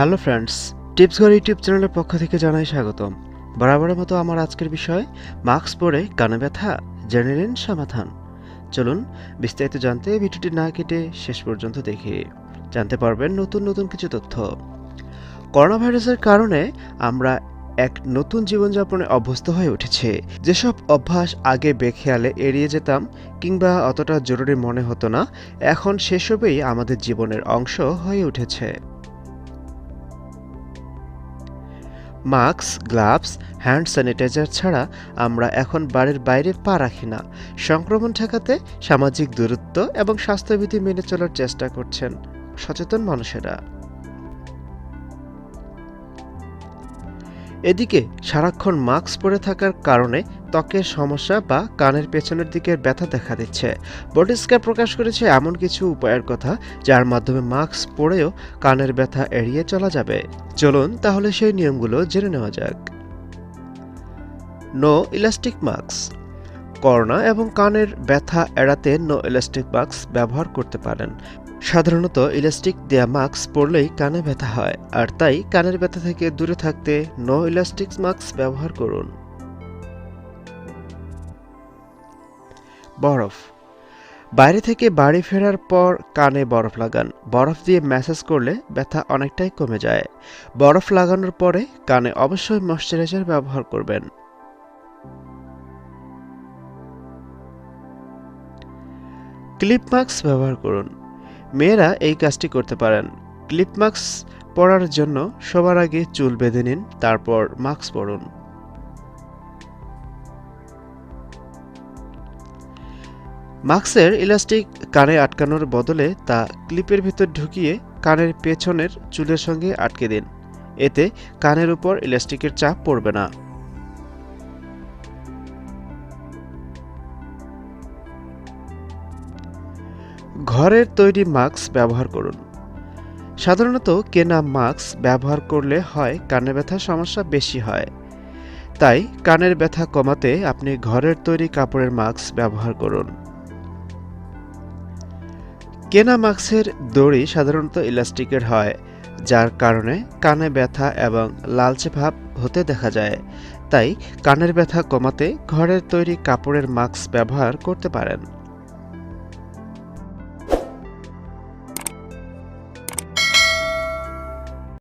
Hello friends, tips ঘর YouTube চ্যানেলের পক্ষ থেকে জানাই স্বাগতম। বরাবরের মতো আমার আজকের বিষয়, মাস্ক পরে কানে ব্যথা, জেনে সমাধান। চলুন, বিস্তারিত জানতে ভিডিওটি না কেটে শেষ পর্যন্ত দেখে জানতে পারবেন নতুন নতুন কিছু তথ্য। করোনা ভাইরাসের কারণে আমরা এক নতুন জীবনযাপনে অভ্যস্ত হয়ে উঠেছে। যেসব অভ্যাস আগে বেখেয়ালে এড়িয়ে যেতাম কিংবা অতটা জরুরি মনে হতো না, এখন সেসবেই আমাদের জীবনের অংশ হয়ে উঠেছে। মাস্ক, গ্লাভস, হ্যান্ড স্যানিটাইজার ছাড়া আমরা এখন বাড়ির বাইরে পা রাখি না। সংক্রমণ ঠেকাতে সামাজিক দূরত্ব এবং স্বাস্থ্যবিধি মেনে চলার চেষ্টা করছেন সচেতন মানুষেরা। এদিকে সারাক্ষণ মাস্ক পরে থাকার কারণে ত্বকের সমস্যা বা কানের পেছনের দিকের ব্যথা দেখা দিচ্ছে। বডিস্কার প্রকাশ করেছে এমন কিছু উপায়ের কথা, যার মাধ্যমে মাস্ক পরেও কানের ব্যথা এড়িয়ে চলা যাবে। চলুন তাহলে সেই নিয়মগুলো জেনে নেওয়া যাক। No elastic mask. করোনা এবং কানের ব্যথা এড়াতে নো ইলাস্টিক মাস্ক ব্যবহার করতে পারেন। সাধারণত ইলাস্টিক দেয়া মাস্ক পরলেই কানে ব্যথা হয়, আর তাই কানের ব্যথা থেকে দূরে থাকতে নো ইলাস্টিক মাস্ক ব্যবহার করুন। বরফ। বাইরে থেকে বাড়ি ফেরার পর কানে বরফ লাগান। বরফ দিয়ে ম্যাসাজ করলে ব্যথা অনেকটাই কমে যায়। বরফ লাগানোর পরে কানে অবশ্যই ময়শ্চারাইজার ব্যবহার করবেন। ক্লিপ মাস্ক ব্যবহার করুন। মেয়েরা এই কাজটি করতে পারেন। ক্লিপ মাস্ক পরার জন্য সবার আগে চুল বেঁধে নিন, তারপর মাস্ক পরুন। মাস্কের ইলাস্টিক কানে আটকানোর বদলে তা ক্লিপের ভিতর ঢুকিয়ে কানের পেছনের চুলের সঙ্গে আটকে দিন। এতে কানের উপর ইলাস্টিকের চাপ পড়বে না। ঘরের তৈরি মাস্ক ব্যবহার করুন। সাধারণত কেনা মাস্ক ব্যবহার করলে হয় কানে ব্যথার সমস্যা বেশি হয়। তাই কানের ব্যথা কমাতে আপনি ঘরের তৈরি কাপড়ের মাস্ক ব্যবহার করুন। কেনা মাস্কের দড়ি সাধারণত ইলাস্টিকের হয়, যার কারণে কানে ব্যথা এবং লালচে ভাব হতে দেখা যায়। তাই কানের ব্যথা কমাতে ঘরের তৈরি কাপড়ের মাস্ক ব্যবহার করতে পারেন।